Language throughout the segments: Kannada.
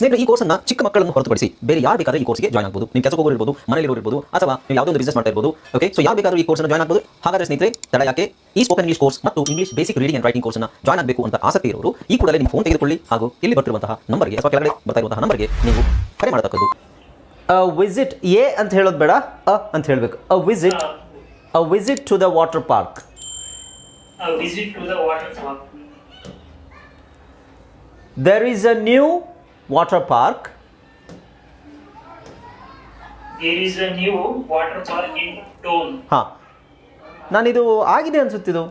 ಸ್ನೇಹಿತರೆ ಈ ಕೋರ್ಸ್ ಅನ್ನ ಚಿಕ್ಕ ಮಕ್ಕಳನ್ನು ಹೊರತುಪಡಿಸಿ ಬೇರೆ ಯಾರು ಬೇಕಾದ್ರೆ ಈ ಕೋರ್ಸ್ಗೆ ಜಾಯ್ನ್ ಆಗಬಹುದು ನಿಮ್ಮ ಕೆಲಸ ಹೋಗೋರು ಇರ್ಬೋದು ಮನೆಯಲ್ಲಿ ಇರ್ಬೋದು ಅಥವಾ ನೀವು ಯಾವುದೋ ಒಂದು ಬಿಸ್ನೆಸ್ ಮಾಡ್ತಾ ಇರ್ಬೋದು ಓಕೆ ಸೊ ಯಾವ ಬೇಕಾದ್ರೂ ಈ ಕೋರ್ಸ್ನ ಜಾಯ್ನ್ ಆಗಬಹುದು ಹಾಗಾದ್ರೆ ಸ್ನೇಹಿತರೆ ತಡ ಯಾಕೆ? ಈ ಸ್ಪೋಕನ್ ಇಂಗ್ಲಿಷ್ ಕೋರ್ಸ್ ಮತ್ತು English basic reading and writing ಕೋರ್ಸ್ನ ಜಾಯ್ನ್ ಆಗಬೇಕು ಅಂತ ಆಸಕ್ತಿ ಇರೋರು ಈ ಕೂಡಲೇ ನಿಮ್ಮ ಫೋನ್ ತೆಗೆದುಕೊಳ್ಳಿ ಹಾಗೂ ಇಲ್ಲಿ ಬರ್ತಿರುವಂತಹ ನಂಬರ್ಗೆ ಅಥವಾ ಕೆಳಗಡೆ ಬರ್ತಾ ಇರುವಂತಹ ನಂಬರ್ಗೆ ನೀವು ಕರೆ ಮಾಡತಕ್ಕದ್ದು. ವಿಸಿಟ್ ಎ ಅಂತ ಹೇಳೋದು ಬೇಡ ಅ ಅಂತ ಹೇಳಬೇಕು. A visit a visit to the water park there is a the water park. There is a new water park There is a new water park in town. ಹಾಂ. ನಾನಿದು ಆಗಿದೆ ಅನ್ಸುತ್ತಿದು.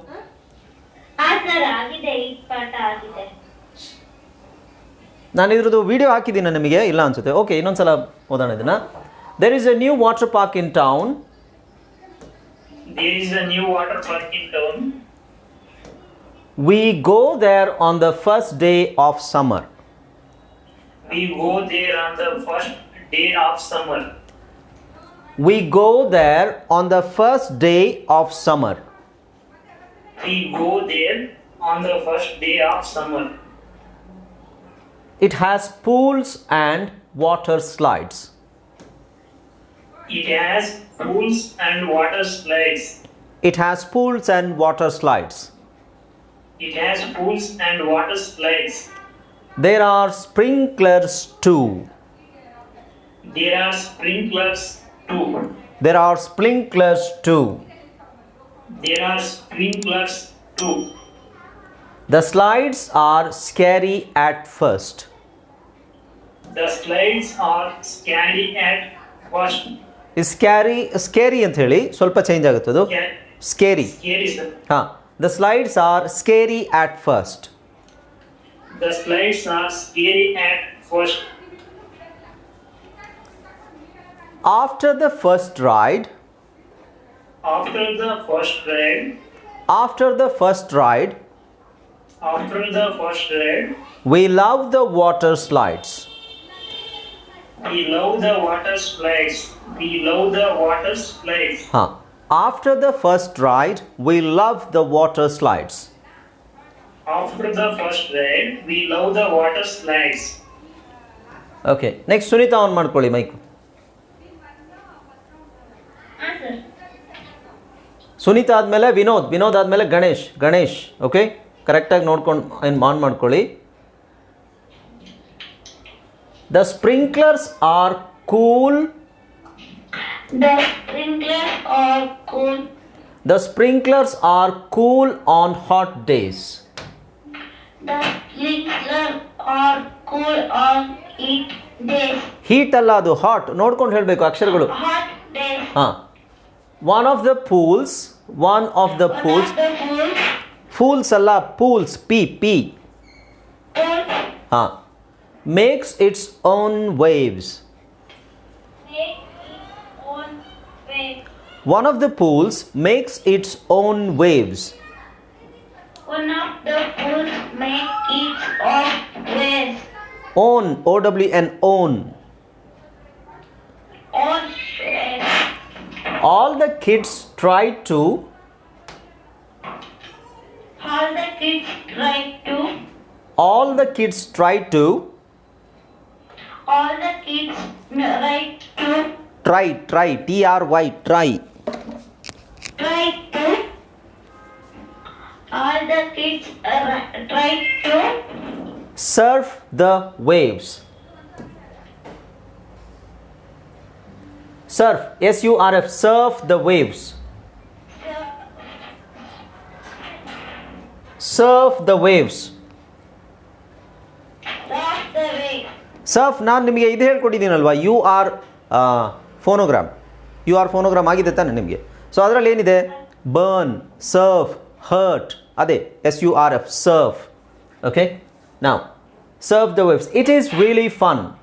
ನಾನು ಇದ್ರದ್ದು ವಿಡಿಯೋ ಹಾಕಿದ್ದೀನಿ ನಿಮಗೆ ಇಲ್ಲ ಅನ್ಸುತ್ತೆ. ಓಕೆ ಇನ್ನೊಂದ್ಸಲ ಓದೋಣ ಇದನ್ನ. There is a new water park in town There is a new water park in town. We go there on the first day of summer We go there on the first day of summer. We go there on the first day of summer. We go there on the first day of summer. It has pools and water slides. It has pools and water slides. It has pools and water slides. It has pools and water slides. There are sprinklers too There are sprinklers too. There are sprinklers too There are sprinklers too. The slides are scary at first The slides are scary at first. Scary scary ಅಂತ ಹೇಳಿ ಸ್ವಲ್ಪ ಚೇಂಜ್ ಆಗುತ್ತೆ ಅದು Sca- ಸ್ಕೇರಿ Scary, sir. ಹಾಂ the slides are scary at first the slides are scary and first. After the first ride. After the first ride. After the first ride. After the first ride. We love the water slides. We love the water slides. We love the water slides. Huh. After the first ride, we love the water slides. After the first ride, we love the water slides. Okay next Sunita on ಮಾಡ್ಕೊಳ್ಳಿ ಮೈಕ್ ಹಾ ಸರ್ ಸುನೀತಾ ಆದಮೇಲೆ ವಿನೋದ್ ವಿನೋದ್ ಆದಮೇಲೆ ಗಣೇಶ್ ಗಣೇಶ್ ಓಕೆ ಕರೆಕ್ಟಾಗಿ ನೋಡ್ಕೊಂಡು ಏನು ಆನ್ ಮಾಡ್ಕೊಳ್ಳಿ the sprinklers are cool The sprinklers are cool. The sprinklers are cool on hot days heat ಅಲ್ಲ ಅದು ಹಾಟ್ ನೋಡ್ಕೊಂಡು ಹೇಳಬೇಕು ಅಕ್ಷರಗಳು. ಹಾಂ. One of the pools one of the pools fools ಅಲ್ಲ ಪೂಲ್ಸ್ ಪಿ ಪಿ ಹಾಂ. Makes its own waves. One of the pools makes its own waves One of the fools makes its of ways. Own, O W N, own. Own. All the kids try to. All the kids try to. All the kids try to. All the kids try to. Try, try, T R Y, try. Surf the waves surf S U R F surf the waves surf the waves. Surf ನಾನು ನಿಮಗೆ ಇದು ಹೇಳ್ಕೊಟ್ಟಿದ್ದೀನಲ್ವಾ? U R phonogram U R phonogram ಆಗಿದೆ ತಾನೆ ನಿಮಗೆ. ಸೊ ಅದರಲ್ಲಿ ಏನಿದೆ? ಬರ್ನ್ ಸರ್ಫ್ ಹರ್ಟ್ ಅದೇ S U R F surf okay ನಾವು Serve the waves. It is really fun.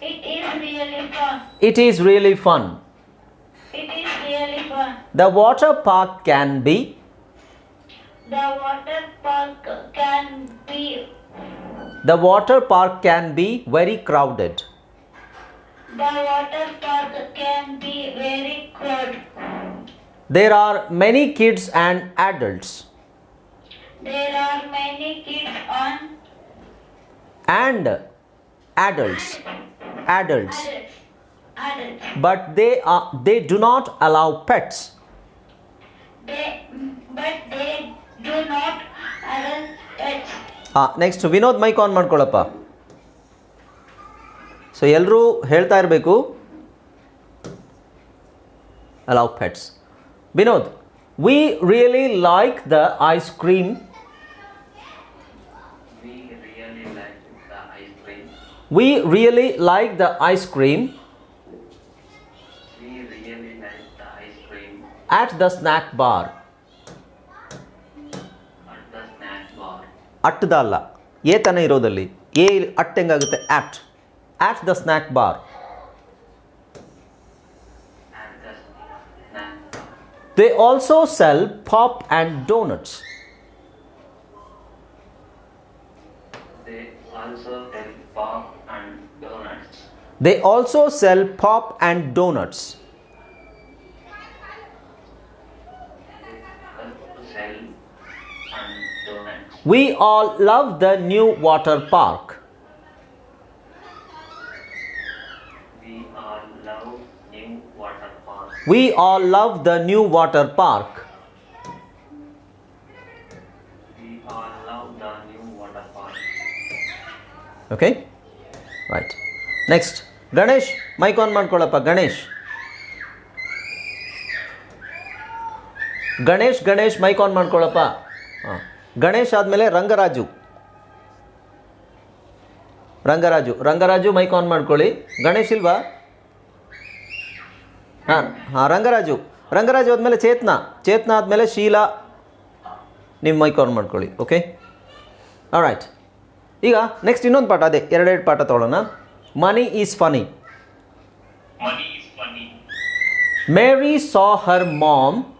It is really fun. It is really fun. It is really fun. The water park can be. The water park can be. The water park can be very crowded. The water park can be very crowded. There are many kids and adults. There are many kids and and adults adults adults. Adults. but they are they do not allow pets They but they do not allow pets. ಹಾಂ ನೆಕ್ಸ್ಟ್ ವಿನೋದ್ ಮೈಕ್ ಆನ್ ಮಾಡ್ಕೊಳ್ಳಪ್ಪ ಸೊ ಎಲ್ಲರೂ ಹೇಳ್ತಾ ಇರಬೇಕು allow pets Vinod we really like the ice cream cream. We really like the ice cream We really like the ice cream at the snack bar at the snack bar. ಅಟ್ಟದ ಅಲ್ಲ ಏತನ ಇರೋದಲ್ಲಿ ಏ at ಹೆಂಗಾಗುತ್ತೆ at at the snack bar At the snack bar. They also sell pop and donuts They also sell pop they also sell pop and donuts. We all love the new water park. We all love new water park. We all love the new water park. We all love the new water park. Okay? Right. Next. Ganesh mic on ಮಾಡ್ಕೊಳ್ಳಪ್ಪ Ganesh. Ganesh Ganesh mic on ಮಾಡ್ಕೊಳ್ಳಪ್ಪ ಹಾಂ. ಗಣೇಶ್ ಆದಮೇಲೆ ರಂಗರಾಜು. ರಂಗರಾಜು ರಂಗರಾಜು ಮೈಕ್ ಆನ್ ಮಾಡ್ಕೊಳ್ಳಿ. ಗಣೇಶ್ ಇಲ್ವಾ? ಹಾಂ ಹಾಂ, ರಂಗರಾಜು. ರಂಗರಾಜು ಆದಮೇಲೆ ಚೇತನ. ಚೇತನ ಆದಮೇಲೆ ಶೀಲಾ. ನಿಮ್ಮ ಮೈಕ್ ಆನ್ ಮಾಡ್ಕೊಳ್ಳಿ ಓಕೆ ರೈಟ್ ಈಗ ನೆಕ್ಸ್ಟ್ ಇನ್ನೊಂದು ಪಾಠ, ಅದೇ, ಎರಡೆರಡು ಪಾಠ ತೊಗೊಳ್ಳೋಣ. Money is funny. Money is funny. Mary saw her mom.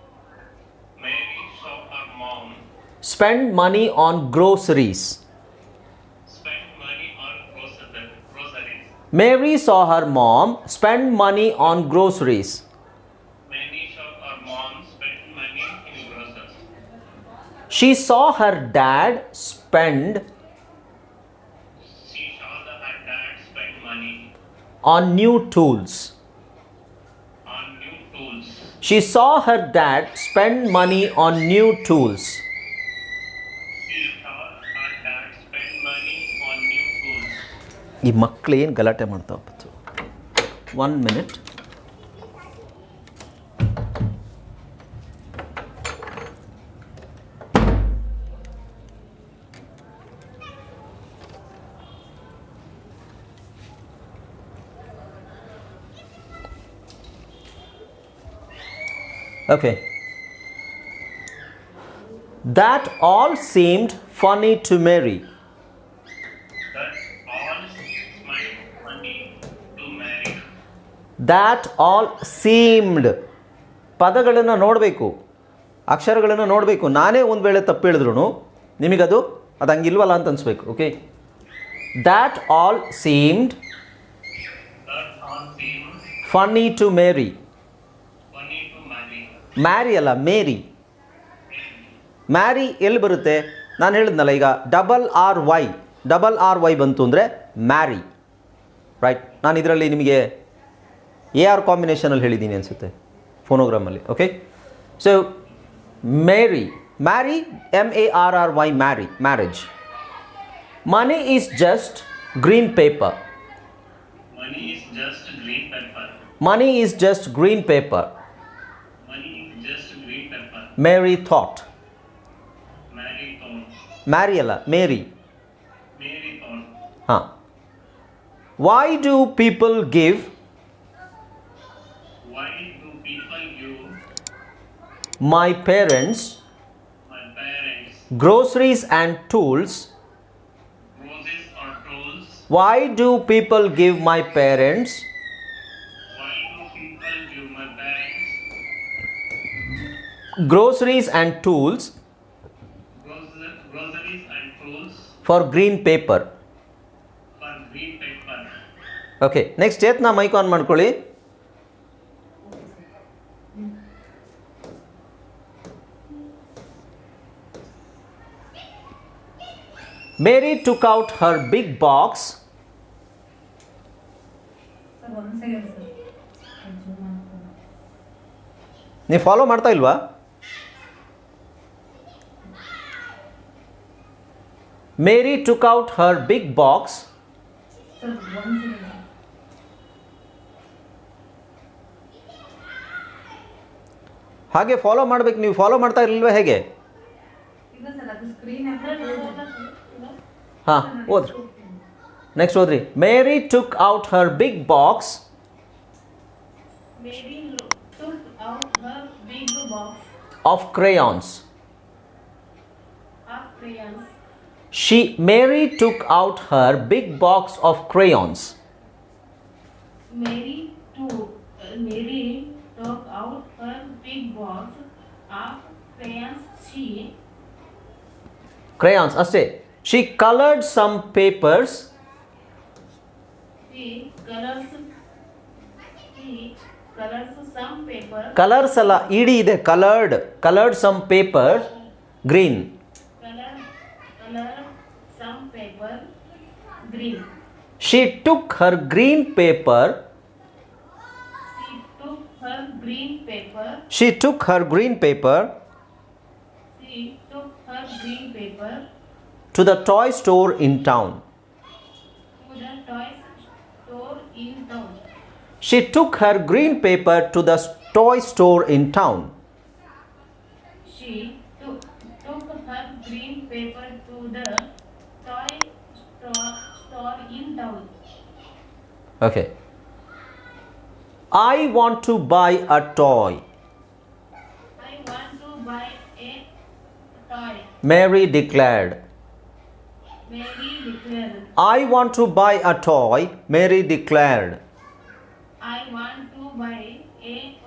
Mary saw her mom. Spend money on groceries. Spend money on groceries. Mary saw her mom spend money on groceries. She saw her dad spend On new tools on new tools. She saw her dad spend money on new tools She saw her dad spend money on new tools. ಈ ಮಕ್ಕಳು ಏನು ಗಲಾಟೆ ಮಾಡ್ತಾವ one minute Okay. That all seemed funny to Mary. That all seemed ಪದಗಳನ್ನು ನೋಡಬೇಕು ಅಕ್ಷರಗಳನ್ನು ನೋಡಬೇಕು ನಾನೇ ಒಂದು ವೇಳೆ ತಪ್ಪು ಹೇಳಿದ್ರು ನಿಮಗದು ಅದು ಹಂಗಿಲ್ವಲ್ಲ ಅಂತ ಅನಿಸ್ಬೇಕು okay that all seemed That funny to Mary funny to marry. Marry ಅಲ್ಲ ಮೇರಿ ಮ್ಯಾರಿ ಎಲ್ಲಿ ಬರುತ್ತೆ? ನಾನು ಹೇಳಿದ್ನಲ್ಲ ಈಗ double R Y double R Y ಬಂತು ಅಂದರೆ ಮ್ಯಾರಿ ರೈಟ್ ನಾನು ಇದರಲ್ಲಿ ನಿಮಗೆ ಎ ಆರ್ ಕಾಂಬಿನೇಷನಲ್ಲಿ ಹೇಳಿದ್ದೀನಿ ಅನಿಸುತ್ತೆ ಫೋನೋಗ್ರಾಮಲ್ಲಿ okay so Mary marry M A R R Y marry marriage money is just green paper. Money is just green paper Mary thought Mary thought. Mary ಅಲ್ಲ ಮೇರಿ Mary thought. ಹಾಂ why do people give Why do people give my parents my parents groceries and tools roses or tools? Why do people give my parents groceries and tools gros- groceries and tools for green paper for green paper? Okay next Chetna mike on ಮಾಡ್ಕೊಳ್ಳಿ Mary took out her big box sir ಒಂದು ಸೆಕೆಂಡ್ ಸರ್ ಜೂಮ್ ಮಾಡ್ಕೊಂಡು ನೀವು ಫಾಲೋ ಮಾಡ್ತಾ ಇಲ್ವಾ Mary took out her big box sir ಒಂದು ಸೆಕೆಂಡ್ ಸರ್ ಹಾಗೆ ಫಾಲೋ ಮಾಡ್ಬೇಕು ನೀವು ಫಾಲೋ ಮಾಡ್ತಾ ಇರಲಿಲ್ವಾ ಹೇಗೆ ಇಲ್ಲ ಸರ್ ಅದು ಸ್ಕ್ರೀನ್ ಹಾಂ ಓದ್ರಿ ನೆಕ್ಸ್ಟ್ ಓದ್ರಿ Mary took out her big box Mary lo- took out her big box of crayons. She Mary took out her big box of crayons. Mary took uh, Mary took out her big box of crayons. She crayons. She colored some papers. She colors. Colors some paper. Colors alla. Idi colored. Colored some paper. Green. green. She took her green paper. She took her green paper. She took her green paper. She took her green paper. To the toy store in town. To the toy store in town. She took her green paper to the toy store in town. She took, took her green paper Okay. I want to buy a toy. I want to buy a toy. Mary declared. Mary declared. I want to buy a toy. Mary declared. I want to buy a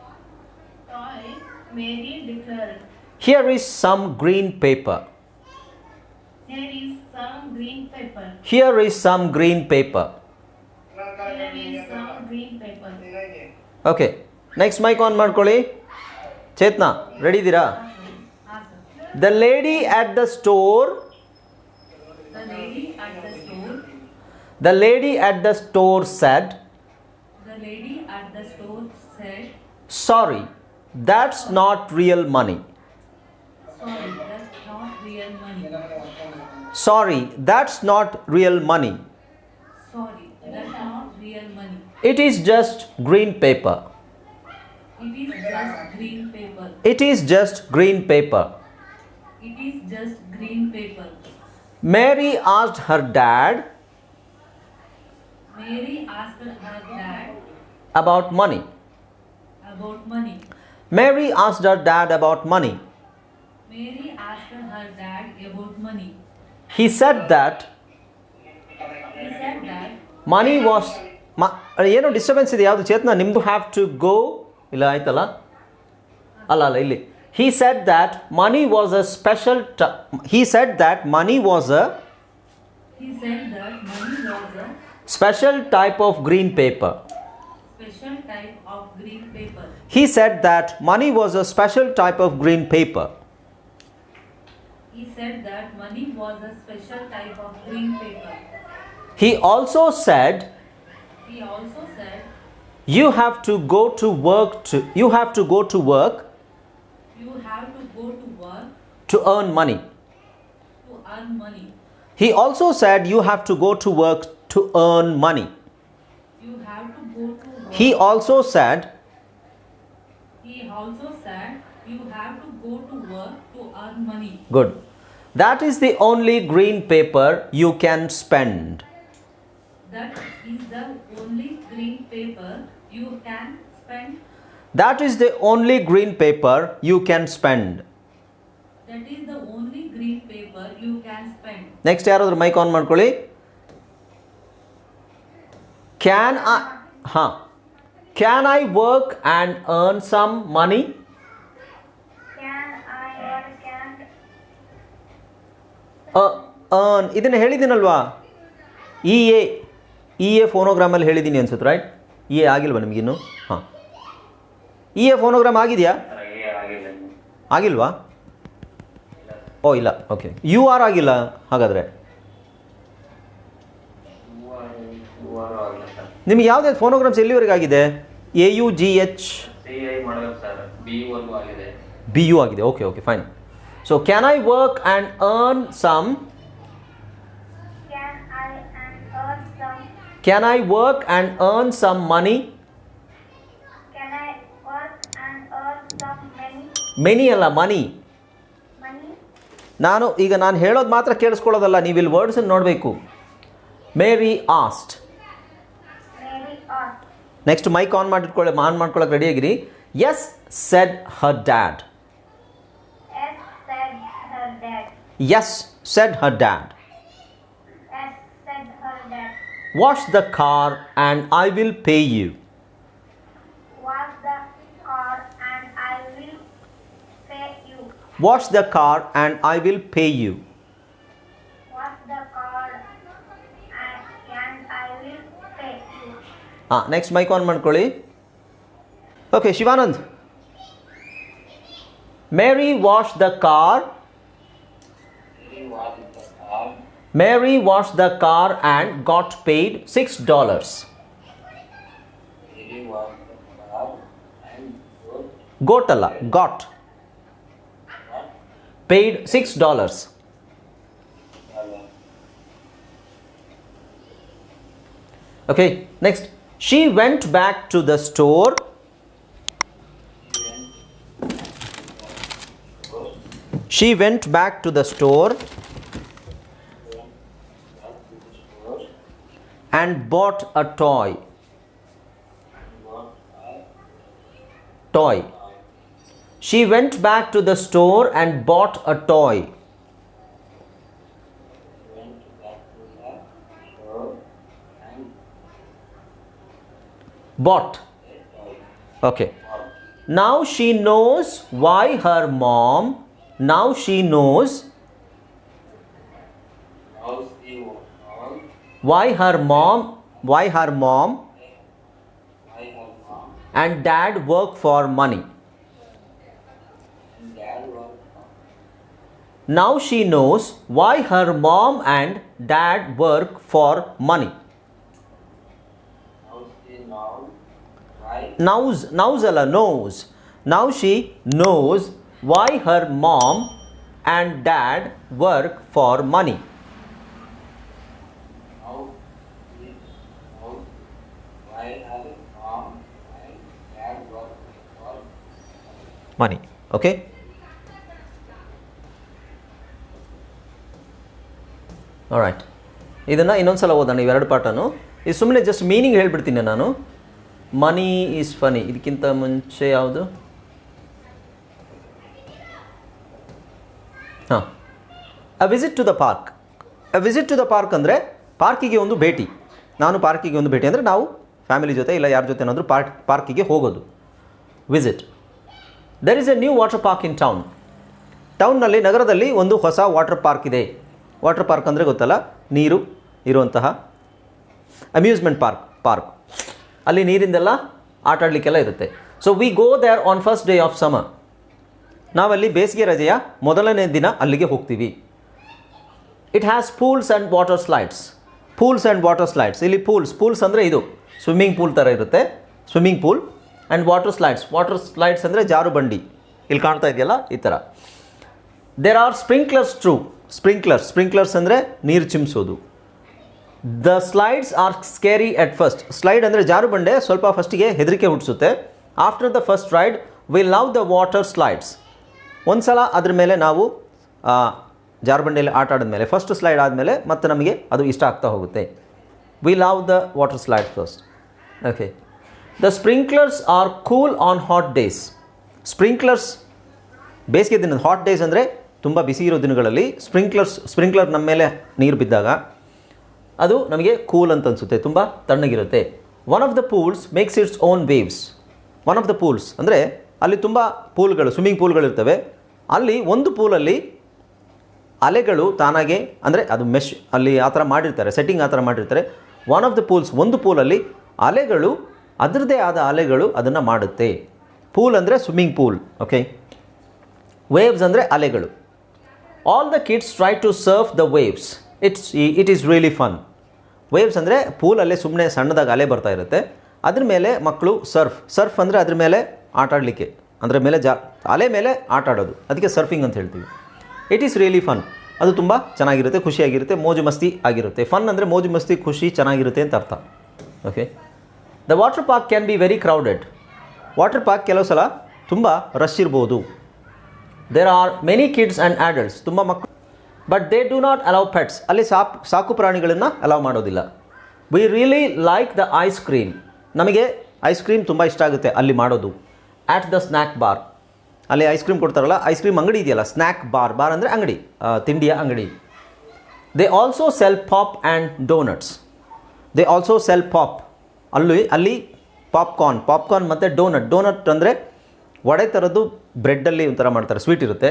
toy. Mary declared. Here is some green paper. Here is some green paper. Here is some green paper. Okay next mic on ಮಾಡ್ಕೊಳ್ಳಿ ಚೇತ್ನಾ ರೆಡಿ ಇದ್ದೀರಾ ಹಾಂ sir the lady at the store the lady at the store the lady at the store said the lady at the store said sorry that's not real money sorry that not real money sorry that's not real money it is just green paper. It is just green paper. It is just green paper. It is just green paper. Mary asked her dad. Mary asked her dad about money. About money. Mary asked her dad about money. Mary asked her dad about money. He said that. He said that. Money was. ಏನೋ ಡಿಸ್ಟರ್ಬೆನ್ಸ್ ಇದೆ ಯಾವುದು ಚೇತನ ನಿಮ್ಮದು ಹ್ಯಾವ್ ಟು ಗೋ ಇಲ್ಲ ಆಯ್ತಲ್ಲ ಅಲ್ಲ ಅಲ್ಲ ಇಲ್ಲಿ he said that money was a special ಟ he said that money was a he said that money was a special type of green paper special type of green paper He said that money was a special type of green paper. he said that money was a special type of green paper. He also said, he also said, You have to go to work to you have to go to work You have to go to work to earn money. to earn money. He also said you have to go to work to earn money. You have to go to work. He also said He also said you have to go to work to earn money. good. That is the only green paper you can spend. That is the green paper you can spend. That is the only green paper you can spend. That is the only green paper you can spend. Next ಯಾರಾದರೂ ಮೈಕ್ ಆನ್ ಮಾಡ್ಕೊಳ್ಳಿ ಕ್ಯಾನ್ ಐ ಹಾಂ can I work and earn some money Can I or can't earn ಇದನ್ನು ಹೇಳಿದ್ದೀನಲ್ವಾ ಇ ಎ E A ಫೋನೋಗ್ರಾಮಲ್ಲಿ ಹೇಳಿದ್ದೀನಿ ಅನ್ಸುತ್ತೆ ರೈಟ್ ಇ ಎ ಆಗಿಲ್ವಾ ನಿಮಗಿನ್ನು ಹಾಂ. ಇ ಎ ಫೋನೋಗ್ರಾಮ್ ಆಗಿದೆಯಾ. ಆಗಿಲ್ವಾ? ಓ, ಇಲ್ಲ. ಓಕೆ ಯು ಆರ್ ಆಗಿಲ್ಲ, ಹಾಗಾದರೆ. ನಿಮ್ಗೆ ಯಾವುದೇ ಫೋನೋಗ್ರಾಮ್ಸ್ ಎಲ್ಲಿವರೆಗೆ ಆಗಿದೆ? A U G H B U ಆಗಿದೆ. Okay okay fine so can I work and earn some can I and earn some can I work and earn money? Money can I work and earn some money? Many ಅಲ್ಲ ಮನಿ money? ನಾನು ಈಗ ನಾನು ಹೇಳೋದು ಮಾತ್ರ ಕೇಳಿಸ್ಕೊಳ್ಳೋದಲ್ಲ ನೀವು ಇಲ್ಲಿ ವರ್ಡ್ಸನ್ನು ನೋಡಬೇಕು. Mary asked next mic on ಮಾಡಿಟ್ಕೊಳ್ಳಿ on ಮಾಡ್ಕೊಳ್ಳೋಕೆ ರೆಡಿಯಾಗಿರಿ S said her dad S said her dad. S said her dad S said her Wash the car and I will pay you. Wash the car and I will pay you. Wash the car and I will pay you. Wash the car and, I will pay you. Ah, next mic on Mankoli. Okay, Shivanand. Mary washed the car. Washed Mary wash the car and got paid six dollars goat ಅಲ್ಲ got paid six dollars okay next she went back to the store She went back to the store And bought a toy. Toy. She went back to the store and bought a toy. Bought. Okay. Now she knows why her mom. Now she knows why her mom why her mom and dad work for money? Now she knows why her mom and dad work for money. Nows nowzala knows. Now she knows why her mom and dad work for money. Money. Okay? Right ಇದನ್ನು ಇನ್ನೊಂದ್ಸಲ ಓದೋಣ ಇವೆರಡು ಪಾಠನು. ಇದು ಸುಮ್ಮನೆ ಜಸ್ಟ್ ಮೀನಿಂಗ್ ಹೇಳಿಬಿಡ್ತೀನಿ ನಾನು. ಮನಿ ಈಸ್ ಫನಿ ಇದಕ್ಕಿಂತ ಮುಂಚೆ ಯಾವುದು? ಹಾಂ. A visit to the park a visit to the park ಅಂದರೆ ಪಾರ್ಕಿಗೆ ಒಂದು ಭೇಟಿ. ನಾನು ಪಾರ್ಕಿಗೆ ಒಂದು ಭೇಟಿ ಅಂದರೆ ನಾವು ಫ್ಯಾಮಿಲಿ ಜೊತೆ ಇಲ್ಲ ಯಾರ ಜೊತೆ ಏನಾದರೂ ಪಾರ್ಕ್, ಪಾರ್ಕಿಗೆ ಹೋಗೋದು. Visit there is a new water park in town ಟೌನ್ನಲ್ಲಿ ನಗರದಲ್ಲಿ ಒಂದು ಹೊಸ ವಾಟರ್ ಪಾರ್ಕ್ ಇದೆ. ವಾಟರ್ ಪಾರ್ಕ್ ಅಂದರೆ ಗೊತ್ತಲ್ಲ? ನೀರು ಇರುವಂತಹ ಅಮ್ಯೂಸ್ಮೆಂಟ್ ಪಾರ್ಕ್ ಪಾರ್ಕ್ ಅಲ್ಲಿ ನೀರಿಂದೆಲ್ಲ ಆಟ ಆಡಲಿಕ್ಕೆಲ್ಲ ಇರುತ್ತೆ. So we go there on first day of summer ನಾವಲ್ಲಿ ಬೇಸಿಗೆ ರಜೆಯ ಮೊದಲನೇ ದಿನ ಅಲ್ಲಿಗೆ ಹೋಗ್ತೀವಿ. It has pools and water slides pools and water slides ಇಲ್ಲಿ ಪೂಲ್ಸ್ ಪೂಲ್ಸ್ ಅಂದರೆ ಇದು. ಸ್ವಿಮ್ಮಿಂಗ್ ಪೂಲ್ ಥರ ಇರುತ್ತೆ. Swimming pool and water slides water slides ಅಂದರೆ ಜಾರು ಬಂಡಿ. ಇಲ್ಲಿ ಕಾಣ್ತಾ ಇದೆಯಲ್ಲ? ಈ ಥರ there are sprinklers true sprinklers sprinklers ಅಂದರೆ ನೀರು ಚಿಮ್ಸೋದು. The slides are scary at first slide ಅಂದರೆ ಜಾರು ಬಂಡೆ ಸ್ವಲ್ಪ ಫಸ್ಟಿಗೆ ಹೆದರಿಕೆ ಹುಟ್ಟಿಸುತ್ತೆ. After the first ride we love the water slides ಒಂದು ಸಲ ಅದ್ರ ಮೇಲೆ ನಾವು ಜಾರುಬಂಡೆಯಲ್ಲಿ ಆಟ ಆಡಿದ ಮೇಲೆ ಫಸ್ಟ್ ಸ್ಲೈಡ್ ಆದಮೇಲೆ ಮತ್ತೆ ನಮಗೆ ಅದು ಇಷ್ಟ ಆಗ್ತಾ ಹೋಗುತ್ತೆ. We love the water slide first okay the sprinklers are cool on hot days sprinklers ಬೇಸಿಗೆ ದಿನದ ಹಾಟ್ ಡೇಸ್ ಅಂದರೆ ತುಂಬ ಬಿಸಿ ಇರೋ ದಿನಗಳಲ್ಲಿ ಸ್ಪ್ರಿಂಕ್ಲರ್ಸ್ ಸ್ಪ್ರಿಂಕ್ಲರ್ ನಮ್ಮ ಮೇಲೆ ನೀರು ಬಿದ್ದಾಗ ಅದು ನಮಗೆ ಕೂಲ್ ಅಂತ ಅನಿಸುತ್ತೆ, ತುಂಬ ತಣ್ಣಗಿರುತ್ತೆ. One of the pools makes its own waves one of the pools ಅಂದರೆ ಅಲ್ಲಿ ತುಂಬ ಪೂಲ್ಗಳು ಸ್ವಿಮ್ಮಿಂಗ್ ಪೂಲ್ಗಳಿರ್ತವೆ ಅಲ್ಲಿ ಒಂದು ಪೂಲಲ್ಲಿ ಅಲೆಗಳು ತಾನಾಗೆ ಅಂದರೆ ಅದು ಮೆಶ್ ಅಲ್ಲಿ ಆ ಥರ ಮಾಡಿರ್ತಾರೆ ಸೆಟ್ಟಿಂಗ್ ಆ ಥರ ಮಾಡಿರ್ತಾರೆ. ಒನ್ ಆಫ್ ದ ಪೂಲ್ಸ್ ಒಂದು ಪೂಲಲ್ಲಿ ಅಲೆಗಳು ಅದರದ್ದೇ ಆದ ಅಲೆಗಳು ಅದನ್ನು ಮಾಡುತ್ತೆ. ಪೂಲ್ ಅಂದರೆ ಸ್ವಿಮ್ಮಿಂಗ್ ಪೂಲ್ ಓಕೆ ವೇವ್ಸ್ ಅಂದರೆ ಅಲೆಗಳು. All the kids try to surf the waves it's it is really fun waves ಅಂದರೆ ಪೂಲಲ್ಲೇ ಸುಮ್ಮನೆ ಸಣ್ಣದಾಗ ಅಲೆ ಬರ್ತಾ ಇರುತ್ತೆ. ಅದ್ರ ಮೇಲೆ ಮಕ್ಕಳು ಸರ್ಫ್ ಸರ್ಫ್ ಅಂದರೆ ಅದ್ರ ಮೇಲೆ ಆಟ ಆಡಲಿಕ್ಕೆ ಅದರ ಮೇಲೆ ಜಾ, ಅಲೆ ಮೇಲೆ ಆಟ ಆಡೋದು ಅದಕ್ಕೆ ಸರ್ಫಿಂಗ್ ಅಂತ ಹೇಳ್ತೀವಿ. ಇಟ್ ಈಸ್ ರಿಯಲಿ ಫನ್ ಅದು ತುಂಬ ಚೆನ್ನಾಗಿರುತ್ತೆ, ಖುಷಿಯಾಗಿರುತ್ತೆ, ಮೋಜು ಮಸ್ತಿ ಆಗಿರುತ್ತೆ. ಫನ್ ಅಂದರೆ ಮೋಜು ಮಸ್ತಿ, ಖುಷಿ, ಚೆನ್ನಾಗಿರುತ್ತೆ ಅಂತ ಅರ್ಥ. Okay the water park can be very crowded water park ಕೆಲವು ಸಲ ತುಂಬ ರಶ್ ಇರ್ಬೋದು. There are many kids and adults ತುಂಬ ಮಕ್ಕಳು but they do not allow pets ಅಲ್ಲಿ ಸಾಪ್, ಸಾಕು ಪ್ರಾಣಿಗಳನ್ನು ಅಲೌ ಮಾಡೋದಿಲ್ಲ. We really like the ice cream ನಮಗೆ ಐಸ್ ಕ್ರೀಮ್ ತುಂಬ ಇಷ್ಟ ಆಗುತ್ತೆ ಅಲ್ಲಿ ಮಾಡೋದು. ಆ್ಯಟ್ ದ ಸ್ನ್ಯಾಕ್ ಬಾರ್ ಅಲ್ಲಿ ಐಸ್ ಕ್ರೀಮ್ ಕೊಡ್ತಾರಲ್ಲ ಐಸ್ ಕ್ರೀಮ್ ಅಂಗಡಿ ಇದೆಯಲ್ಲ ಸ್ನ್ಯಾಕ್ ಬಾರ್ ಬಾರ್ ಅಂದರೆ ಅಂಗಡಿ ತಿಂಡಿಯ ಅಂಗಡಿ. They also sell pop and donuts they also sell pop ಅಲ್ಲಿ ಅಲ್ಲಿ ಪಾಪ್ಕಾರ್ನ್ ಪಾಪ್ಕಾರ್ನ್ ಮತ್ತು ಡೋನಟ್ ಡೋನಟ್ ಅಂದರೆ ವಡೆ ಥರದ್ದು ಬ್ರೆಡ್ಡಲ್ಲಿ ಒಂಥರ ಮಾಡ್ತಾರೆ ಸ್ವೀಟ್ ಇರುತ್ತೆ.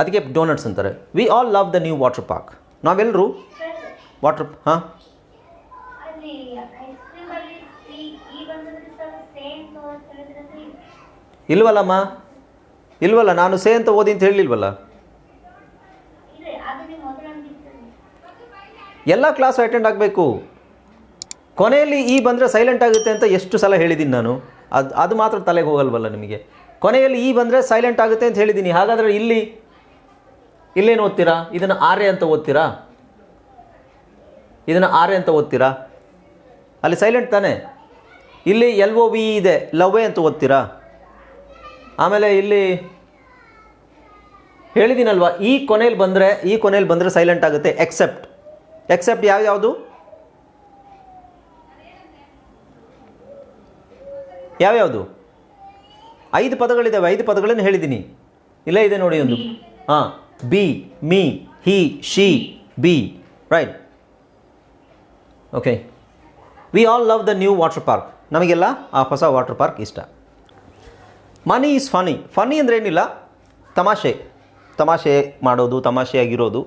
ಅದಕ್ಕೆ ಡೋನಟ್ಸ್ ಅಂತಾರೆ. We all love the new water park ನಾವೆಲ್ಲರೂ ವಾಟರ್ ಹಾಂ? ಇಲ್ವಲ್ಲಮ್ಮ ಇಲ್ವಲ್ಲ, ನಾನು ಸೇ ಅಂತ ಓದಿ ಅಂತ ಹೇಳಿಲ್ವಲ್ಲ? ಎಲ್ಲ ಕ್ಲಾಸ್ ಅಟೆಂಡ್ ಆಗಬೇಕು. ಕೊನೆಯಲ್ಲಿ ಈ ಬಂದರೆ ಸೈಲೆಂಟ್ ಆಗುತ್ತೆ ಅಂತ ಎಷ್ಟು ಸಲ ಹೇಳಿದ್ದೀನಿ ನಾನು. ಅದು ಅದು ಮಾತ್ರ ತಲೆಗೆ ಹೋಗಲ್ವಲ್ಲ ನಿಮಗೆ? ಕೊನೆಯಲ್ಲಿ ಈ ಬಂದರೆ ಸೈಲೆಂಟ್ ಆಗುತ್ತೆ ಅಂತ ಹೇಳಿದ್ದೀನಿ ಹಾಗಾದರೆ ಇಲ್ಲಿ, ಇಲ್ಲೇನು ಓದ್ತೀರಾ? ಇದನ್ನು ಆರೆ ಅಂತ ಓದ್ತೀರಾ? ಇದನ್ನು ಆರೆ ಅಂತ ಓದ್ತೀರಾ? ಅಲ್ಲಿ ಸೈಲೆಂಟ್ ತಾನೆ? ಇಲ್ಲಿ ಎಲ್ ಒ ವಿ ಇದೆ. ಲವ್ವೇ ಅಂತ ಓದ್ತೀರಾ? ಆಮೇಲೆ ಇಲ್ಲಿ ಹೇಳಿದ್ದೀನಲ್ವಾ ಈ ಕೊನೆಯಲ್ಲಿ ಬಂದರೆ, ಈ ಕೊನೆಯಲ್ಲಿ ಬಂದರೆ ಸೈಲೆಂಟ್ ಆಗುತ್ತೆ. ಎಕ್ಸೆಪ್ಟ್ ಎಕ್ಸೆಪ್ಟ್ ಯಾವ್ಯಾವುದು? ಯಾವ್ಯಾವುದು? ಐದು ಪದಗಳಿದ್ದಾವೆ ಐದು ಪದಗಳನ್ನು ಹೇಳಿದ್ದೀನಿ. ಇಲ್ಲೇ ಇದೆ ನೋಡಿ ಒಂದು. ಹಾಂ be me he she be right okay we all love the new water park ನಮಗೆಲ್ಲ ಆ ಹೊಸ ವಾಟರ್ ಪಾರ್ಕ್ ಇಷ್ಟ. ಮನಿ ಈಸ್ ಫನಿ ಫನಿ ಅಂದರೆ ಏನಿಲ್ಲ? ತಮಾಷೆ. ತಮಾಷೆ ಮಾಡೋದು ತಮಾಷೆಯಾಗಿರೋದು.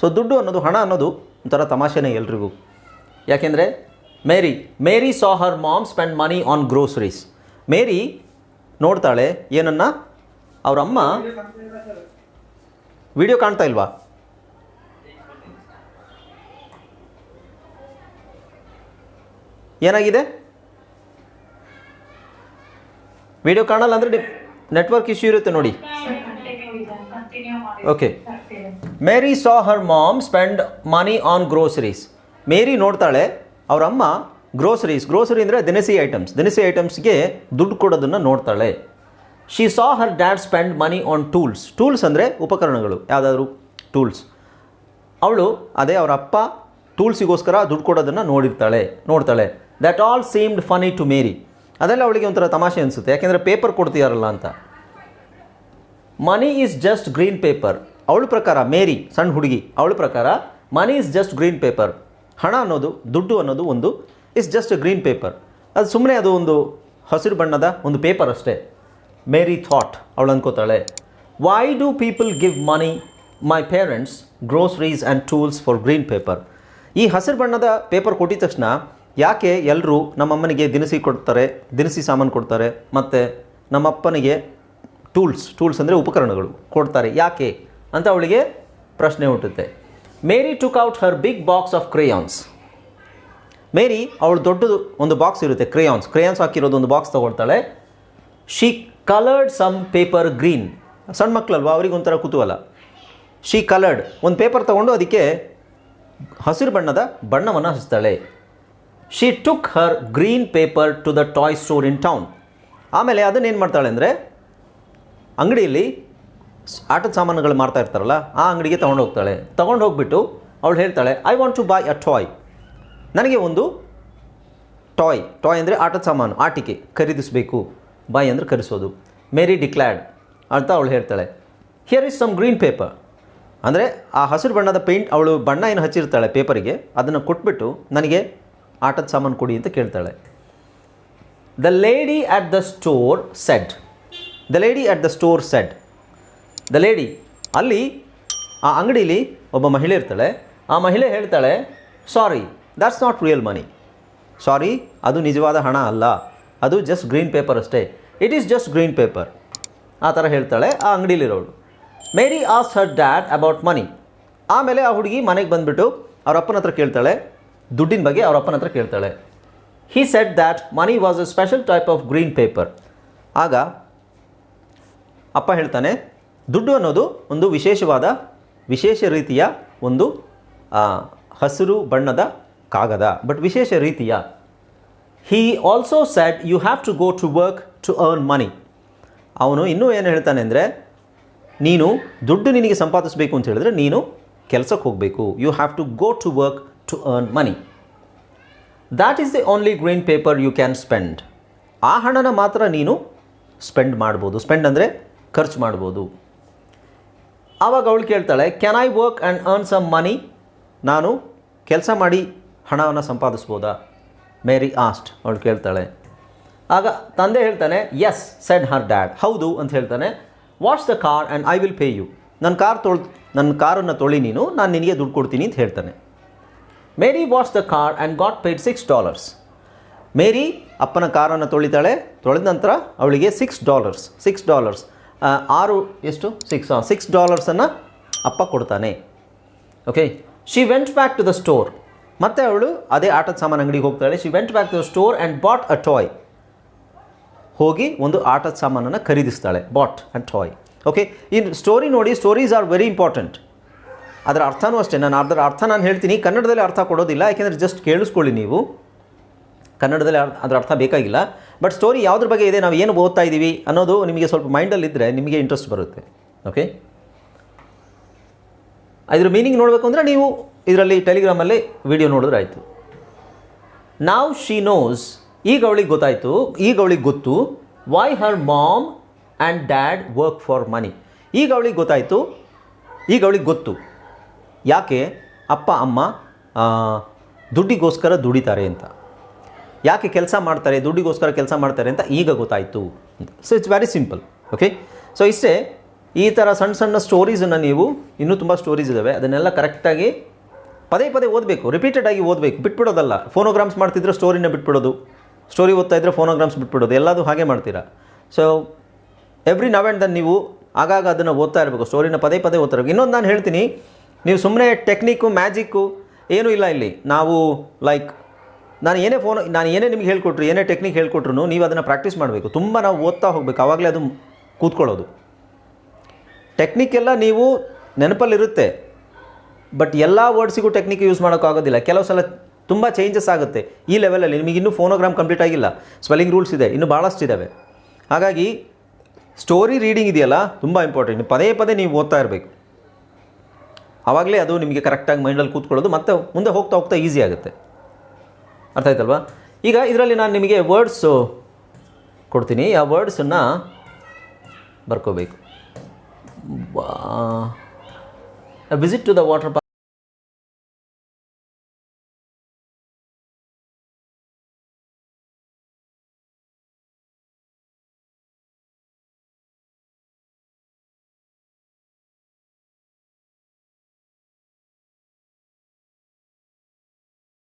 ಸೊ ದುಡ್ಡು ಅನ್ನೋದು ಹಣ ಅನ್ನೋದು ಒಂಥರ ತಮಾಷೆನೇ ಎಲ್ರಿಗೂ. ಯಾಕೆಂದರೆ Mary Mary saw her mom spend money on groceries Mary ನೋಡ್ತಾಳೆ, ಏನನ್ನ? ಅವರಮ್ಮ ವಿಡಿಯೋ ಕಾಣ್ತಾ ಇಲ್ವಾ? ಏನಾಗಿದೆ? ವಿಡಿಯೋ ಕಾಣಲ್ಲ ಅಂದರೆ ನೆಟ್ವರ್ಕ್ ಇಶ್ಯೂ ಇರುತ್ತೆ ನೋಡಿ. Okay Mary saw her mom spend money on groceries Mary ನೋಡ್ತಾಳೆ ಅವ್ರ ಅಮ್ಮ ಗ್ರೋಸರೀಸ್ ಗ್ರೋಸರಿ ಅಂದರೆ ದಿನಸಿ ಐಟಮ್ಸ್ ದಿನಸಿ ಐಟಮ್ಸ್ಗೆ ದುಡ್ಡು ಕೊಡೋದನ್ನು ನೋಡ್ತಾಳೆ. She saw her dad spend money on tools tools ಅಂದರೆ ಉಪಕರಣಗಳು, ಯಾವುದಾದ್ರೂ ಟೂಲ್ಸ್ ಅವಳು ಅದೇ ಅವರ ಅಪ್ಪ ಟೂಲ್ಸಿಗೋಸ್ಕರ ದುಡ್ಡು ಕೊಡೋದನ್ನು ನೋಡಿರ್ತಾಳೆ, ನೋಡ್ತಾಳೆ. That all seemed funny to Mary ಅದೆಲ್ಲ ಅವಳಿಗೆ ಒಂಥರ ತಮಾಷೆ ಅನಿಸುತ್ತೆ. ಯಾಕೆಂದರೆ ಪೇಪರ್ ಕೊಡ್ತೀಯಾರಲ್ಲ ಅಂತ. Money is just green paper ಅವಳ ಪ್ರಕಾರ ಮೇರಿ ಸಣ್ಣ ಹುಡುಗಿ, ಅವಳ ಪ್ರಕಾರ money is just green paper ಹಣ ಅನ್ನೋದು, ದುಡ್ಡು ಅನ್ನೋದು ಒಂದು ಇಸ್ ಜಸ್ಟ್ ಗ್ರೀನ್ ಪೇಪರ್ ಅದು ಸುಮ್ಮನೆ ಅದು ಒಂದು ಹಸಿರು ಬಣ್ಣದ ಒಂದು ಪೇಪರ್ ಅಷ್ಟೇ. ಮೇರಿ ಥಾಟ್ ಅವಳು ಅನ್ಕೋತಾಳೆ why do people give money my parents groceries and tools for green paper ಈ ಹಸಿರು ಬಣ್ಣದ ಪೇಪರ್ ಕೊಟ್ಟಿದ ತಕ್ಷಣ ಯಾಕೆ ಎಲ್ಲರೂ ನಮ್ಮಮ್ಮನಿಗೆ ದಿನಸಿ ಕೊಡ್ತಾರೆ, ದಿನಸಿ ಸಾಮಾನು ಕೊಡ್ತಾರೆ, ಮತ್ತು ನಮ್ಮಪ್ಪನಿಗೆ ಟೂಲ್ಸ್ ಟೂಲ್ಸ್ ಅಂದರೆ ಉಪಕರಣಗಳು ಕೊಡ್ತಾರೆ, ಯಾಕೆ ಅಂತ ಅವಳಿಗೆ ಪ್ರಶ್ನೆ ಹುಟ್ಟುತ್ತೆ. Mary took out her big box of crayons Mary ಅವಳು ದೊಡ್ಡದು ಒಂದು ಬಾಕ್ಸ್ ಇರುತ್ತೆ ಕ್ರೇಯಾನ್ಸ್ ಕ್ರೇಯಾನ್ಸ್ ಹಾಕಿರೋದು ಒಂದು box ತೊಗೊಳ್ತಾಳೆ. She coloured some paper green ಸಣ್ಣ ಮಕ್ಕಳಲ್ವ ಅವ್ರಿಗೆ ಒಂಥರ ಕುತೂಹಲ. ಶಿ ಕಲರ್ಡ್ ಒಂದು ಪೇಪರ್ ತೊಗೊಂಡು ಅದಕ್ಕೆ ಹಸಿರು ಬಣ್ಣದ ಬಣ್ಣವನ್ನು ಹಚ್ತಾಳೆ. She took her green paper to the toy store in town ಆಮೇಲೆ ಅದನ್ನೇನು ಮಾಡ್ತಾಳೆ ಅಂದರೆ ಅಂಗಡಿಯಲ್ಲಿ ಆಟದ ಸಾಮಾನುಗಳು ಮಾರ್ತಾ ಇರ್ತಾರಲ್ಲ, ಆ ಅಂಗಡಿಗೆ ತೊಗೊಂಡು ಹೋಗ್ತಾಳೆ. ತೊಗೊಂಡು ಹೋಗ್ಬಿಟ್ಟು ಅವಳು ಹೇಳ್ತಾಳೆ I want to buy a toy ನನಗೆ ಒಂದು ಟಾಯ್ ಟಾಯ್ ಅಂದರೆ ಆಟದ ಸಾಮಾನು, ಆಟಿಕೆ, ಖರೀದಿಸಬೇಕು. ಬಾಯ್ ಅಂದರೆ ಕರೆಸೋದು. ಮೇರಿ ಡಿಕ್ಲ್ಯಾಡ್ ಅಂತ ಅವಳು ಹೇಳ್ತಾಳೆ. Here is some green paper ಅಂದರೆ ಆ ಹಸಿರು ಬಣ್ಣದ ಪೇಂಟ್ ಅವಳು ಬಣ್ಣ ಏನು ಹಚ್ಚಿರ್ತಾಳೆ ಪೇಪರಿಗೆ, ಅದನ್ನು ಕೊಟ್ಬಿಟ್ಟು ನನಗೆ ಆಟದ ಸಾಮಾನು ಕೊಡಿ ಅಂತ ಕೇಳ್ತಾಳೆ. The lady at the store said the lady at the store said the lady ಅಲ್ಲಿ, ಆ ಅಂಗಡೀಲಿ ಒಬ್ಬ ಮಹಿಳೆ ಇರ್ತಾಳೆ. ಆ ಮಹಿಳೆ ಹೇಳ್ತಾಳೆ sorry that's not real money sorry ಅದು ನಿಜವಾದ ಹಣ ಅಲ್ಲ. ಅದು ಜಸ್ಟ್ ಗ್ರೀನ್ ಪೇಪರ್ ಅಷ್ಟೇ. It is just green paper ಆ ಥರ ಹೇಳ್ತಾಳೆ ಆ ಅಂಗಡೀಲಿರೋಳು. ಮೇರಿ ಆಸ್ ಹರ್ ಡ್ಯಾಡ್ ಅಬೌಟ್ ಮನಿ ಆಮೇಲೆ ಆ ಹುಡುಗಿ ಮನೆಗೆ ಬಂದುಬಿಟ್ಟು ಅವ್ರ ಅಪ್ಪನ ಹತ್ರ ಕೇಳ್ತಾಳೆ. ದುಡ್ಡಿನ ಬಗ್ಗೆ ಅವ್ರ ಅಪ್ಪನ ಹತ್ರ ಕೇಳ್ತಾಳೆ. He said that money was a special type of green paper ಆಗ ಅಪ್ಪ ಹೇಳ್ತಾನೆ ದುಡ್ಡು ಅನ್ನೋದು ಒಂದು ವಿಶೇಷವಾದ, ವಿಶೇಷ ರೀತಿಯ ಒಂದು ಹಸಿರು ಬಣ್ಣದ ಕಾಗದ ಬಟ್ ವಿಶೇಷ ರೀತಿಯ. He also said you have to go to work to earn money ಅವನು ಇನ್ನೂ ಏನು ಹೇಳ್ತಾನೆ ಅಂದರೆ, ನೀನು ದುಡ್ಡು ನಿನಗೆ ಸಂಪಾದಿಸಬೇಕು ಅಂತ ಹೇಳಿದ್ರೆ ನೀನು ಕೆಲಸಕ್ಕೆ ಹೋಗಬೇಕು. You have to go to work to earn money that is the only green paper you can spend ಆ ಹಣನ ಮಾತ್ರ ನೀನು ಸ್ಪೆಂಡ್ ಮಾಡ್ಬೋದು. ಸ್ಪೆಂಡ್ ಅಂದರೆ ಖರ್ಚು ಮಾಡ್ಬೋದು. ಆವಾಗ ಅವಳು ಕೇಳ್ತಾಳೆ can I work and earn some money ನಾನು, ಕೆಲಸ ಮಾಡಿ ಹಣವನ್ನು ಸಂಪಾದಿಸ್ಬೋದಾ? ಮೇರಿ ಆಸ್ಟ್ ಅವಳು ಕೇಳ್ತಾಳೆ. ಆಗ ತಂದೆ ಹೇಳ್ತಾನೆ ಎಸ್ ಸೆಡ್ ಹರ್ ಡ್ಯಾಡ್ ಹೌದು, ಅಂತ ಹೇಳ್ತಾನೆ. Wash the car and I will pay you ನನ್ನ ಕಾರ್ ತೊಳ್, ನನ್ನ ಕಾರನ್ನು ತೊಳಿ ನೀನು, ನಾನು ನಿನಗೆ ದುಡ್ಡು ಕೊಡ್ತೀನಿ, ಅಂತ ಹೇಳ್ತಾನೆ. Mary what's the car and got paid six dollars Mary ಅಪ್ಪನ ಕಾರನ್ನು ತೊಳಿತಾಳೆ. ತೊಳೆದ ನಂತರ ಅವಳಿಗೆ ಸಿಕ್ಸ್ ಡಾಲರ್ಸ್ ಸಿಕ್ಸ್ ಡಾಲರ್ಸ್ ಆರು ಎಷ್ಟು? ಸಿಕ್ಸ್ ಸಿಕ್ಸ್ ಡಾಲರ್ಸನ್ನು ಅಪ್ಪ ಕೊಡ್ತಾನೆ. Okay she went back to the store ಮತ್ತೆ ಅವಳು ಅದೇ ಆಟದ ಸಾಮಾನು ಅಂಗಡಿಗೆ ಹೋಗ್ತಾಳೆ. She went back to the store and bought a toy ಹೋಗಿ ಒಂದು ಆಟದ ಸಾಮಾನನ್ನು ಖರೀದಿಸ್ತಾಳೆ. ಬಾಟ್ ಆ್ಯಂಡ್ ಟಾಯ್ ಓಕೆ ಈ ಸ್ಟೋರಿ ನೋಡಿ ಸ್ಟೋರೀಸ್ ಆರ್ ವೆರಿ ಇಂಪಾರ್ಟೆಂಟ್ ಅದರ ಅರ್ಥನೂ ಅಷ್ಟೇ. ನಾನು ಅದರ ಅರ್ಥ ನಾನು ಹೇಳ್ತೀನಿ. ಕನ್ನಡದಲ್ಲಿ ಅರ್ಥ ಕೊಡೋದಿಲ್ಲ. ಯಾಕೆಂದರೆ ಜಸ್ಟ್ ಕೇಳಿಸ್ಕೊಳ್ಳಿ ನೀವು. ಕನ್ನಡದಲ್ಲಿ ಅದರ ಅರ್ಥ ಬೇಕಾಗಿಲ್ಲ. ಬಟ್ ಸ್ಟೋರಿ ಯಾವುದ್ರ ಬಗ್ಗೆ ಇದೆ, ನಾವು ಏನು ಓದ್ತಾ ಇದ್ದೀವಿ ಅನ್ನೋದು ನಿಮಗೆ ಸ್ವಲ್ಪ ಮೈಂಡಲ್ಲಿದ್ದರೆ ನಿಮಗೆ ಇಂಟ್ರೆಸ್ಟ್ ಬರುತ್ತೆ. ಓಕೆ ಇದ್ರ ಮೀನಿಂಗ್ ನೋಡಬೇಕು ಅಂದರೆ ನೀವು ಇದರಲ್ಲಿ ಟೆಲಿಗ್ರಾಮಲ್ಲಿ ವಿಡಿಯೋ ನೋಡಿದ್ರೆ ಆಯಿತು. ನಾವು ಶಿ ನೋಸ್ ಈಗ ಅವಳಿಗೆ ಗೊತ್ತಾಯಿತು, ಈಗ ಅವಳಿಗೆ ಗೊತ್ತು why her mom and dad work for money ಈಗ ಅವಳಿಗೆ ಗೊತ್ತಾಯಿತು, ಈಗ ಅವಳಿಗೆ ಗೊತ್ತು. ಯಾಕೆ? ಅಪ್ಪ, ಅಮ್ಮ ದುಡ್ಡಿಗೋಸ್ಕರ ದುಡಿತಾರೆ ಅಂತ. ಯಾಕೆ ಕೆಲಸ ಮಾಡ್ತಾರೆ, ದುಡ್ಡಿಗೋಸ್ಕರ ಕೆಲಸ ಮಾಡ್ತಾರೆ ಅಂತ ಈಗ ಗೊತ್ತಾಯಿತು so it's very simple okay so ಇಷ್ಟೇ, ಈ ಥರ ಸಣ್ಣ ಸಣ್ಣ ಸ್ಟೋರೀಸನ್ನು ನೀವು ಇನ್ನೂ ತುಂಬ ಸ್ಟೋರೀಸ್ ಇದ್ದಾವೆ ಅದನ್ನೆಲ್ಲ ಕರೆಕ್ಟಾಗಿ ಪದೇ ಪದೇ ಓದಬೇಕು ರಿಪೀಟೆಡ್ ಆಗಿ ಓದಬೇಕು. ಬಿಟ್ಬಿಡೋದಲ್ಲ. ಫೋನೋಗ್ರಾಮ್ಸ್ ಮಾಡ್ತಿದ್ರೆ ಸ್ಟೋರಿನ ಬಿಟ್ಬಿಡೋದು. ಸ್ಟೋರಿ ಓದ್ತಾ ಇದ್ದರೆ ಫೋನೋಗ್ರಾಮ್ಸ್ ಬಿಟ್ಬಿಡೋದು. ಎಲ್ಲದೂ ಹಾಗೆ ಮಾಡ್ತೀರಾ? So every now and then ನೀವು ಆಗಾಗ ಅದನ್ನು ಓದ್ತಾ ಇರಬೇಕು ಸ್ಟೋರಿನ ಪದೇ ಪದೇ ಓದ್ತಾ ಇರಬೇಕು. ಇನ್ನೊಂದು ನಾನು ಹೇಳ್ತೀನಿ, ನೀವು ಸುಮ್ಮನೆ ಟೆಕ್ನಿಕ್ಕು ಮ್ಯಾಜಿಕ್ಕು ಏನೂ ಇಲ್ಲ ಇಲ್ಲಿ. ನಾವು ಲೈಕ್ ನಾನು ಏನೇ ಫೋನ್ ನಾನು ಏನೇ ನಿಮ್ಗೆ ಹೇಳ್ಕೊಟ್ರು, ಏನೇ ಟೆಕ್ನಿಕ್ ಹೇಳ್ಕೊಟ್ರು ನೀವು ಅದನ್ನು ಪ್ರಾಕ್ಟೀಸ್ ಮಾಡಬೇಕು. ತುಂಬ ನಾವು ಓದ್ತಾ ಹೋಗಬೇಕು ಆವಾಗಲೇ ಅದು ಕೂತ್ಕೊಳ್ಳೋದು. ಟೆಕ್ನಿಕ್ ಎಲ್ಲ ನೀವು ನೆನಪಲ್ಲಿರುತ್ತೆ. ಬಟ್ ಎಲ್ಲ ವರ್ಡ್ಸಿಗೂ ಟೆಕ್ನಿಕ್ ಯೂಸ್ ಮಾಡೋಕ್ಕಾಗೋದಿಲ್ಲ. ಕೆಲವು ಸಲ ತುಂಬ ಚೇಂಜಸ್ ಆಗುತ್ತೆ. ಈ ಲೆವೆಲಲ್ಲಿ ನಿಮಗೆ ಇನ್ನೂ ಫೋನೋಗ್ರಾಮ್ ಕಂಪ್ಲೀಟ್ ಆಗಿಲ್ಲ. ಸ್ಪೆಲ್ಲಿಂಗ್ ರೂಲ್ಸ್ ಇದೆ, ಇನ್ನೂ ಭಾಳಷ್ಟು ಇದ್ದಾವೆ ಹಾಗಾಗಿ ಸ್ಟೋರಿ ರೀಡಿಂಗ್ ಇದೆಯಲ್ಲ, ತುಂಬ ಇಂಪಾರ್ಟೆಂಟ್ ಪದೇ ಪದೇ ನೀವು ಓದ್ತಾ ಇರಬೇಕು. ಆವಾಗಲೇ ಅದು ನಿಮಗೆ ಕರೆಕ್ಟಾಗಿ ಮೈಂಡಲ್ಲಿ ಕೂತ್ಕೊಳ್ಳೋದು, ಮತ್ತೆ ಮುಂದೆ ಹೋಗ್ತಾ ಹೋಗ್ತಾ ಈಸಿ ಆಗುತ್ತೆ. ಅರ್ಥ ಆಯ್ತಲ್ವಾ? ಈಗ ಇದರಲ್ಲಿ ನಾನು ನಿಮಗೆ ವರ್ಡ್ಸು ಕೊಡ್ತೀನಿ. ಆ ವರ್ಡ್ಸನ್ನು ಬರ್ಕೋಬೇಕು. Visit to the water